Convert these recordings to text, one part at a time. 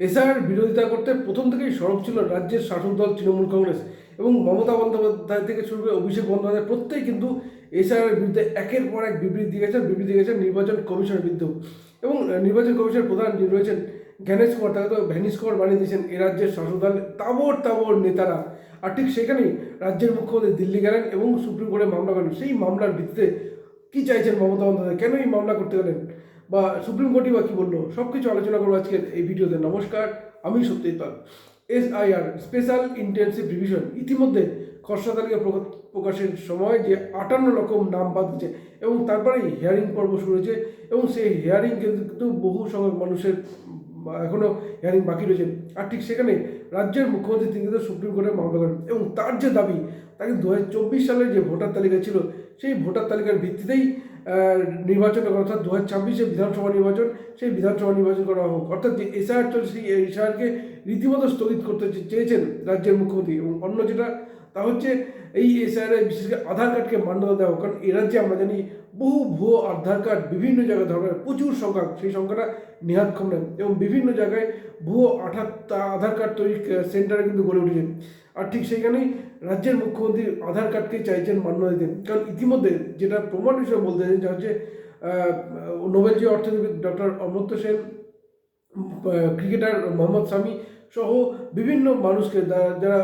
SIR বিরোধিতা করতে প্রথম থেকেই সরব ছিল রাজ্যের শাসক দল তৃণমূল কংগ্রেস এবং মমতা বন্দ্যোপাধ্যায় থেকে শুরু করে অভিষেক বন্দ্যোপাধ্যায় প্রত্যেকেই কিন্তু এসআইআর বিরুদ্ধে একের পর এক বিবৃতি দিয়েছেন বিবৃতি দিয়েছেন নির্বাচন কমিশনের বিরুদ্ধেও। এবং নির্বাচন কমিশনের প্রধান রয়েছেন, জ্ঞানেশ কুমার, তাকে তো ভ্যানিস কুমার বানিয়ে দিয়েছেন এ রাজ্যের শাসক দল তাবর তাবর নেতারা। আর ঠিক সেখানেই রাজ্যের মুখ্যমন্ত্রী দিল্লি গেলেন এবং সুপ্রিম কোর্টে মামলা করেন। সেই মামলার ভিত্তিতে কী চাইছেন মমতা বন্দ্যোপাধ্যায়? কেন এই মামলা করতে গেলেন? বা সুপ্রিম কোর্টই বা কী বলল সব কিছু আলোচনা করব আজকের এই ভিডিওতে। নমস্কার, আমি সত্যিই পাল। আর স্পেশাল ইন্টেন্সিভ রিভিশন ইতিমধ্যে খসড়া তালিকা প্রকা- প্রকাশের সময় যে আটান্ন রকম নাম বাদ দিচ্ছে এবং তারপরেই হিয়ারিং পর্ব শুরু হয়েছে এবং সেই হিয়ারিং কিন্তু বহু সংখ্যক মানুষের এখনও হিয়ারিং বাকি রয়েছে। আর ঠিক সেখানে রাজ্যের মুখ্যমন্ত্রী তিনি কিন্তু সুপ্রিম কোর্টে মামলা করেন এবং তার যে দাবি, তাকে দু হাজার চব্বিশ সালের যে ভোটার তালিকা ছিল, সেই ভোটার তালিকার ভিত্তিতেই নির্বাচন অর্থাৎ দু হাজার ছাব্বিশে বিধানসভা নির্বাচন, সেই বিধানসভা নির্বাচন করা হোক অর্থাৎ যে এসআর চলছে, সেই এসআরকে রীতিমতো স্থগিত করতে চেয়েছেন রাজ্যের মুখ্যমন্ত্রী এবং অন্য যেটা, তা হচ্ছে এই এসআর বিশেষ করে আধার কার্ডকে মান্যতা দেওয়া। কারণ এ রাজ্যে আমরা জানি বহু ভুয়ো আধার কার্ড বিভিন্ন জায়গায় ধরা প্রচুর সংখ্যা সেই সংখ্যাটা নেহাত কম এবং বিভিন্ন জায়গায় ভুয়ো আঠার আধার কার্ড তৈরি সেন্টারে কিন্তু গড়ে উঠেছে। আর ঠিক সেইখানেই রাজ্যের মুখ্যমন্ত্রী আধার কার্ডকে চাইছেন মান্যতা দিতে কারণ ইতিমধ্যে যেটা প্রমাণ হিসেবে বলতে চাইছেন সেটা হচ্ছে আহ, নোবেলজি অর্থনীতিবিদ ডক্টর অমর্ত্য সেন ক্রিকেটার মোহাম্মদ শামি সহ বিভিন্ন মানুষকে যারা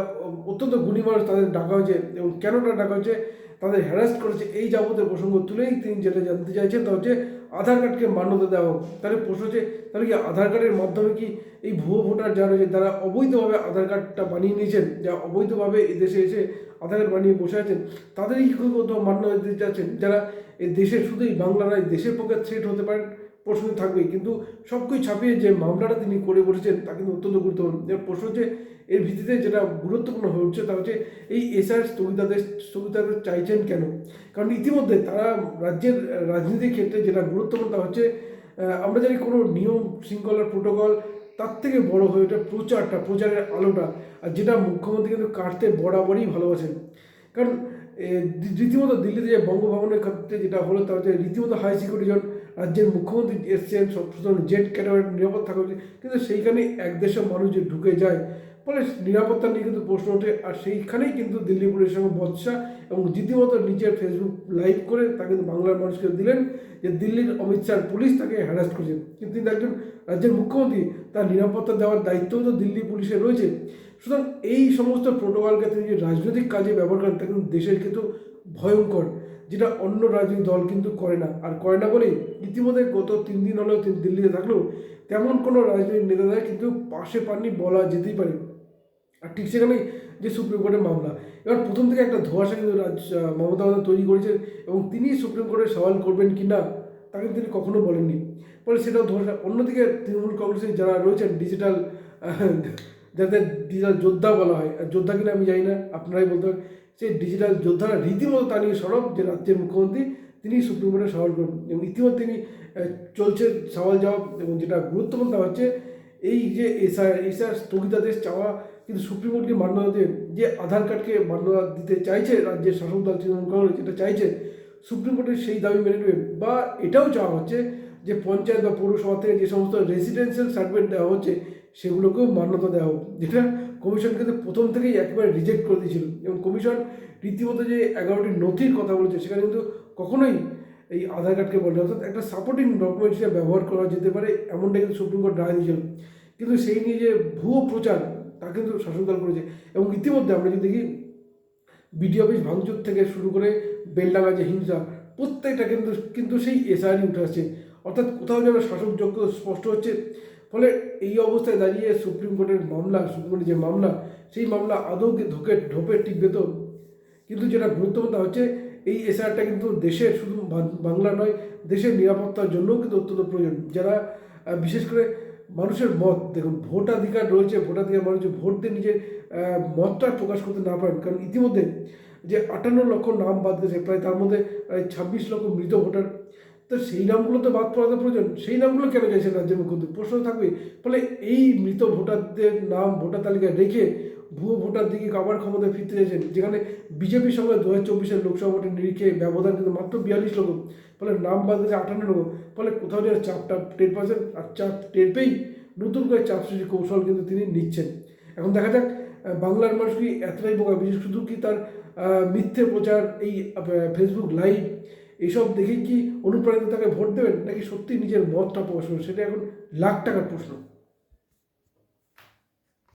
অত্যন্ত গুণী মানুষ তাদের ডাকা হয়েছে। এবং কেন তারা ডাকা হয়েছে? তাদের হ্যারাস্ট করেছে, এই যাবতীয় প্রসঙ্গ তুলেই তিনি যেটা জানতে চাইছেন তা হচ্ছে আধার কার্ডকে মান্যতা দেওয়া হোক। তাহলে প্রশ্ন হচ্ছে, তাহলে কি আধার কার্ডের মাধ্যমে কি এই ভুয়ো ভোটার যারা রয়েছে, তারা অবৈধভাবে আধার কার্ডটা বানিয়ে নিয়েছেন? যা অবৈধভাবে এদেশে এসে আধার কার্ড বানিয়ে বসে আছেন। তাদেরই কি কোথাও মান্যতা দিতে চাচ্ছেন? যারা এই দেশের শুধুই বাংলা নয়, দেশের পক্ষে থ্রেট হতে পারেন। প্রশ্ন থাকবেই। কিন্তু সবকিছু ছাপিয়ে যে মামলাটা তিনি করে বসেছেন, তা কিন্তু অত্যন্ত গুরুত্বপূর্ণ। প্রশ্ন হচ্ছে, এর ভিত্তিতে যেটা গুরুত্বপূর্ণ হয়ে উঠছে, তা হচ্ছে, এই এসআর স্থগিতাদেশ স্থগিতাদেশ চাইছেন কেন? কারণ ইতিমধ্যে তারা রাজ্যের, রাজনীতির ক্ষেত্রে যেটা গুরুত্বপূর্ণ, তা হচ্ছে আমরা জানি কোনো নিয়ম শৃঙ্খলার প্রোটোকল তার থেকে বড় হয়ে ওঠে প্রচারটা, প্রচারের আলোটা, আর যেটা মুখ্যমন্ত্রী কিন্তু কাটতে বরাবরই ভালোবাসেন। কারণ রীতিমতো দিল্লিতে যে বঙ্গভবনের ক্ষেত্রে যেটা হলো, তা হচ্ছে, রীতিমতো হাই সিকিউরিটি জন রাজ্যের মুখ্যমন্ত্রী এসছেন সুতরাং জেট ক্যাটাগরি নিরাপদ থাকা কিন্তু সেইখানে এক দেশের মানুষ যে ঢুকে যায়, ফলে নিরাপত্তা নিয়ে কিন্তু প্রশ্ন ওঠে। আর সেইখানেই কিন্তু দিল্লি পুলিশের সঙ্গে বৎসা এবং রীতিমতো নিজের ফেসবুক লাইভ করে তা কিন্তু বাংলার মানুষকে দিলেন যে দিল্লির অমিত শাহ পুলিশ তাকে হ্যারাস্ট করেছেন কিন্তু তিনি একজন রাজ্যের মুখ্যমন্ত্রী, তার নিরাপত্তা দেওয়ার দায়িত্বও তো দিল্লি পুলিশের রয়েছে। সুতরাং এই সমস্ত প্রোটোকলকে তিনি যে রাজনৈতিক কাজে ব্যবহার করেন, তা কিন্তু দেশের কিন্তু ভয়ঙ্কর। যেটা অন্য রাজনৈতিক দল কিন্তু করে না। আর করে না বলেই ইতিমধ্যে গত তিন দিন হলেও দিল্লিতে থাকলেও তেমন কোনো রাজনৈতিক নেতাদের কিন্তু পাশে পাননি বলা যেতেই পারে। আর ঠিক সেখানেই যে সুপ্রিম কোর্টের মামলা। এবার প্রথম থেকে একটা ধোঁয়াশা কিন্তু রাজ্য মমতা বন্দ্যোপাধ্যায় তৈরি করেছেন এবং তিনি সুপ্রিম কোর্টে সওয়াল করবেন কি না তা কিন্তু তিনি কখনো বলেননি। ফলে সেটাও ধোঁয়াশা। অন্যদিকে তৃণমূল কংগ্রেসের যারা রয়েছেন ডিজিটাল যাদের ডিজিটাল যোদ্ধা বলা হয় যোদ্ধা কিনা আমি জানি না, আপনারাই বলতে পারেন। সেই ডিজিটাল যোদ্ধারা রীতিমতো তা নিয়ে সরব, যে রাজ্যের মুখ্যমন্ত্রী তিনি সুপ্রিম কোর্টে সওয়াল করবেন। এবং ইতিমধ্যে তিনি চলছে সওয়াল জবাব এবং যেটা গুরুত্বপূর্ণ তা হচ্ছে, এই যে এসআর এসআর স্থগিতাদেশ চাওয়া কিন্তু সুপ্রিম কোর্টকে মান্যতা দিয়ে যে আধার কার্ডকে মান্যতা দিতে চাইছে রাজ্যের শাসক দল তৃণমূল কংগ্রেস, যেটা চাইছে সুপ্রিম কোর্টের সেই দাবি মেনে নেবে। বা এটাও চাওয়া হচ্ছে যে পঞ্চায়েত বা পৌরসভা থেকে যে সমস্ত রেসিডেন্সিয়াল সার্টিফিকেট দেওয়া হচ্ছে, সেগুলোকেও মান্যতা দেওয়া হোক। যেটা কমিশন কিন্তু প্রথম থেকেই একেবারে রিজেক্ট করে দিয়েছিল। এবং কমিশন রীতিমতো যে এগারোটি নথির কথা বলেছে, সেখানে কিন্তু কখনোই এই আধার কার্ডকে বলে অর্থাৎ একটা সাপোর্টিং ডকুমেন্ট হিসেবে ব্যবহার করা যেতে পারে এমনটাই কিন্তু সুপ্রিম কোর্ট রায় দিয়েছিল। কিন্তু সেই নিয়ে যে ভুয়ো প্রচার, তা কিন্তু শাসক দল করেছে। এবং ইতিমধ্যে আমরা যদি দেখি বিডি অফিস ভাঙচুর থেকে শুরু করে বেলডাঙ্গা যে হিংসা, প্রত্যেকটা কিন্তু কিন্তু সেই এসআরই উঠে আসছে। অর্থাৎ কোথাও যেন শাসক যোগ্য স্পষ্ট হচ্ছে ফলে এই অবস্থায় দাঁড়িয়ে সুপ্রিম কোর্টের মামলা, সুপ্রিম কোর্টের যে মামলা, সেই মামলা আদৌ কি ধোকে, ঢোপে টিকবে তো। কিন্তু যেটা গুরুত্বপূর্ণ হচ্ছে, এই এসআরটা কিন্তু দেশের শুধু বাংলা নয়, দেশের নিরাপত্তার জন্যও কিন্তু অত্যন্ত প্রয়োজন। যারা বিশেষ করে মানুষের মত, দেখুন, ভোটাধিকার রয়েছে, ভোটাধিকার মানুষ ভোট দিয়ে নিজের মতটা প্রকাশ করতে না পারেন, কারণ ইতিমধ্যে যে আটান্ন লক্ষ নাম বাদ গেছে, প্রায় তার মধ্যে ছাব্বিশ লক্ষ মৃত ভোটার। তো সেই নামগুলো তো বাদ পড়াতে প্রয়োজন। সেই নামগুলো কেন চাইছে রাজ্যের মুখ্যমন্ত্রী? প্রশ্ন থাকবে, ফলে এই মৃত ভোটারদের নাম, ভোটার তালিকায় রেখে ভুয়ো ভোটার দিকে আবার ক্ষমতায় ফিরতে চাইছেন, যেখানে বিজেপির সঙ্গে দু হাজার চব্বিশের লোকসভা ভোটের নিরিখে ব্যবধান কিন্তু মাত্র বিয়াল্লিশ লোক ফলে নাম বাদ গেছে আটান্ন লক্ষ। ফলে কোথাও যেন চাপটা টের পাচ্ছেন, আর চাপ টের পেয়েই নতুন করে চাপ সৃষ্টির কৌশল কিন্তু তিনি নিচ্ছেন। এখন দেখা যাক বাংলার মানুষ কি এতটাই বোকা? বিশেষ শুধু কি তার মিথ্যে প্রচার এই ফেসবুক লাইভ এইসব দেখে কি অনুপ্রাণিত তাকে ভোট দেবেন? নাকি সত্যি নিজের মতটা প্রকাশ করবেন? সেটা এখন লাখ টাকার প্রশ্ন।